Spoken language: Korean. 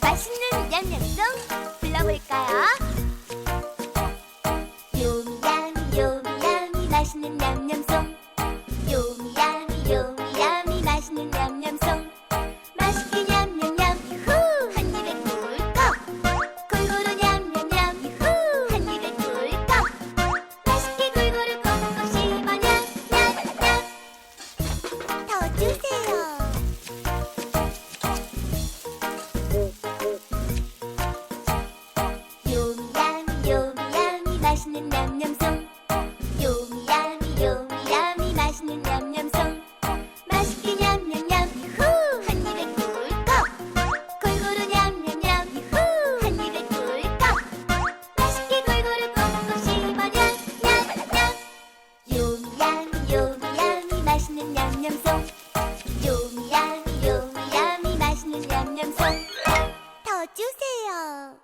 맛있는 냠냠송 불러볼까요? 요미야미 요미야미 맛있는 냠냠송 요미야미 냠냠송 맛있게 냠냠냠 후! 한 입에 꿀꺽 골고루 냠냠냠 후! 한 입에 꿀꺽 맛있게 골고루 꼭꼭 씹어 냠냠냠 더주 요미야미 요미야미 맛있는 냠냠송. 요미야미 요미야미 맛있는 냠냠송. 더 주세요